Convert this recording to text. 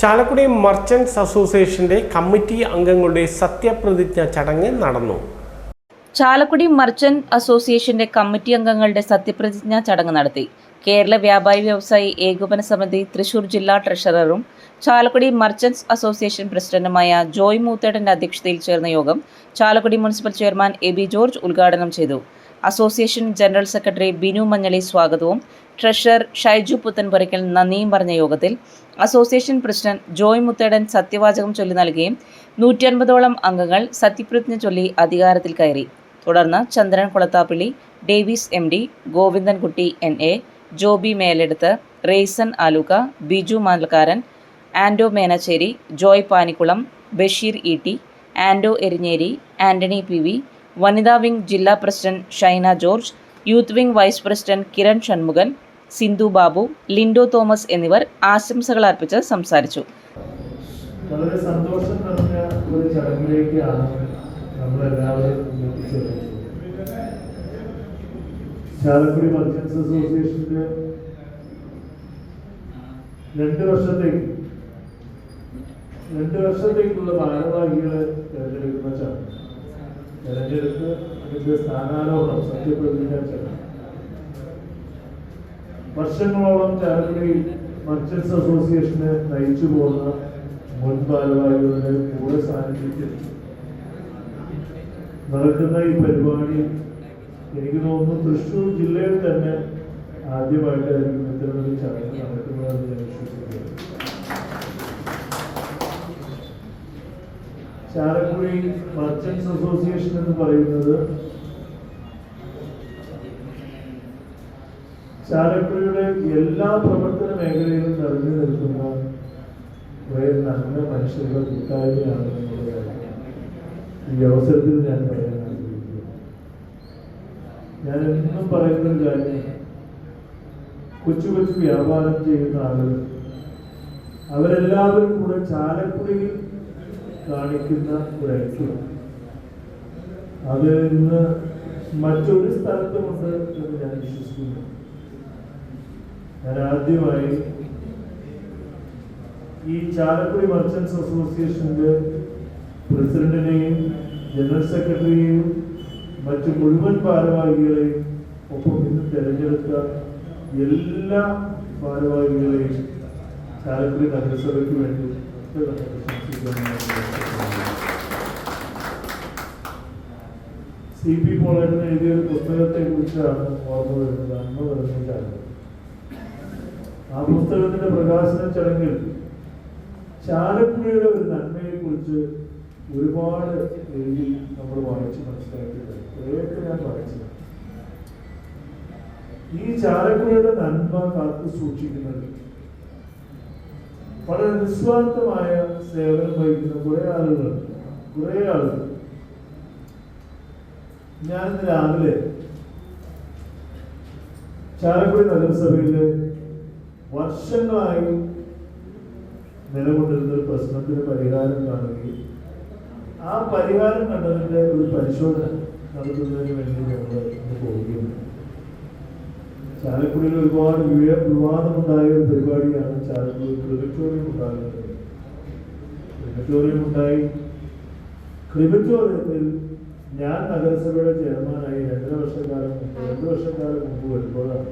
Chalakudy merchants അസോസിയേഷന്റെ committee അംഗങ്ങളുടെ സത്യപ്രതിജ്ഞ ചടങ്ങ് നടന്നു. ചാലക്കുടി മർച്ചന്റ് അസോസിയേഷന്റെ കമ്മിറ്റി അംഗങ്ങളുടെ സത്യപ്രതിജ്ഞ ചടങ്ങ് നടത്തി. കേരള വ്യാപാരി വ്യവസായി ഏകോപന സമിതി തൃശൂർ ജില്ലാ ട്രഷററും ചാലക്കുടി മർച്ചന്റ്സ് അസോസിയേഷൻ പ്രസിഡന്റുമായ ജോയ് മൂത്തേടന്റെ അധ്യക്ഷതയിൽ ചേർന്ന യോഗം Chalakudy municipal chairman A B George ഉദ്ഘാടനം ചെയ്തു. Association general secretary Binu Manjali സ്വാഗതവും. ട്രഷറർ ഷൈജു പുത്തൻപുരയ്ക്കൽ നന്ദിയും പറഞ്ഞ യോഗത്തിൽ അസോസിയേഷൻ പ്രസിഡന്റ് ജോയ് മുത്തേടൻ സത്യവാചകം ചൊല്ലി നൽകുകയും നൂറ്റി അൻപതോളം അംഗങ്ങൾ സത്യപ്രതിജ്ഞ ചൊല്ലി അധികാരത്തിൽ കയറി. തുടർന്ന് Chandran Kulathappilly Davis M D Govindankutty N A Joby Meleduth Resan Aluka Biju Malkaran Ando Menachery Joy Panikkulam Basheer E T Ando Erinjery Antony P V വനിതാ വിംഗ് ജില്ലാ president Shaina George youth wing vice president Kiran Shanmukhan Sindhu Babu Lindo Thomas എന്നിവർ ആശംസകൾ അർപ്പിച്ച് സംസാരിച്ചു. വളരെ സന്തോഷം നിറഞ്ഞ ഒരു ചടങ്ങിലേക്കാണ് നമ്മളെല്ലാവരും ചാലക്കുടി മർച്ചൻസ് അസോസിയേഷന്റെ രണ്ട് വർഷത്തേക്ക് രണ്ട് വർഷത്തേക്കുള്ള ഭാരവാഹികളെ തെരഞ്ഞെടുക്കുന്ന ചടങ്ങ്. തെരഞ്ഞെടുത്ത് അതിന്റെ സ്ഥാനാരോഹണം സത്യപ്രതിജ്ഞ വർഷങ്ങളോളം ചാലക്കുടി മർച്ചൻസ് അസോസിയേഷനെ നയിച്ചു പോകുന്ന മുൻ ഭാരവാഹികളുടെ കൂടെ സാന്നിധ്യത്തിൽ നടക്കുന്ന ഈ പരിപാടി എനിക്ക് തോന്നുന്നു തൃശ്ശൂർ ജില്ലയിൽ തന്നെ ആദ്യമായിട്ടായിരിക്കും ഇത്തരമൊരു ചടങ്ങ് നടക്കുന്നതെന്ന് ഞാൻ വിശ്വസിക്കുന്നു ചാലക്കുടി മർച്ചൻസ് അസോസിയേഷൻ എന്ന് പറയുന്നത് ചാലക്കുടിയുടെ എല്ലാ പ്രവർത്തന മേഖലയിലും നിറഞ്ഞു നിൽക്കുന്ന കുറെ നല്ല മനുഷ്യരുടെ കൂട്ടായ്മയാണ് ഈ അവസരത്തിൽ ഞാൻ പറയാൻ ആഗ്രഹിക്കുന്നു. ഞാൻ എന്നും പറയുന്ന ഒരു കാര്യം കൊച്ചു കൊച്ചു വ്യാപാരം ചെയ്യുന്ന ആളുകൾ അവരെല്ലാവരും കൂടെ ചാലക്കുടിയിൽ കാണിക്കുന്ന ഒരു അത് ഇന്ന് മറ്റൊരു സ്ഥലത്തുമുണ്ട് എന്ന് ഞാൻ വിശ്വസിക്കുന്നു ഞാൻ ആദ്യമായി ഈ ചാലക്കുടി മർച്ചൻസ് അസോസിയേഷന്റെ പ്രസിഡന്റിനെയും ജനറൽ സെക്രട്ടറിയെയും മറ്റു മുഴുവൻ ഭാരവാഹികളെയും ഒപ്പം ഇന്ന് തെരഞ്ഞെടുത്ത എല്ലാ ഭാരവാഹികളെയും ചാലക്കുടി നഗരസഭയ്ക്ക് വേണ്ടി. സി പി എഴുതിയ ഒരു പുസ്തകത്തെ കുറിച്ചാണ് ഓർമ്മ വരുന്നത്. അന്ന് വരുന്ന ആ പുസ്തകത്തിന്റെ പ്രകാശന ചടങ്ങിൽ ചാലക്കുടിയുടെ ഒരു നന്മയെ കുറിച്ച് ഒരുപാട് എഴുതി നമ്മൾ വായിച്ച് മനസ്സിലാക്കിയിട്ടുണ്ട്. കുറേയൊക്കെ ഞാൻ വായിച്ചത് ഈ ചാലക്കുടിയുടെ നന്മ കാത്തു സൂക്ഷിക്കുന്നത് വളരെ നിസ്വാർത്ഥമായ സേവനം വഹിക്കുന്ന കുറെ ആളുകൾ കുറെ ആളുകൾ. ഞാൻ ഇന്ന് രാവിലെ ചാലക്കുടി നഗരസഭയിൽ വർഷങ്ങളായി നിലകൊണ്ടിരുന്ന ഒരു പ്രശ്നത്തിന് പരിഹാരം കാണുകയും ആ പരിഹാരം കണ്ടതിന്റെ ഒരു പരിശോധന നടത്തുന്നതിന് വേണ്ടി ഞങ്ങൾ ഇന്ന് പോവുകയാണ് ചാലക്കുടിയിൽ ഒരുപാട് വിവാദം വിവാദമുണ്ടായ ഒരു പരിപാടിയാണ് ചാലക്കുടി ക്രിമിറ്റോറിയം ഉണ്ടാകുന്നത് ക്രിമിറ്റോറിയം ഉണ്ടായി. ക്രിമിറ്റോറിയത്തിൽ ഞാൻ നഗരസഭയുടെ ചെയർമാനായി രണ്ടര വർഷക്കാലം രണ്ട് വർഷക്കാലം മുമ്പ് വരുമ്പോഴാണ്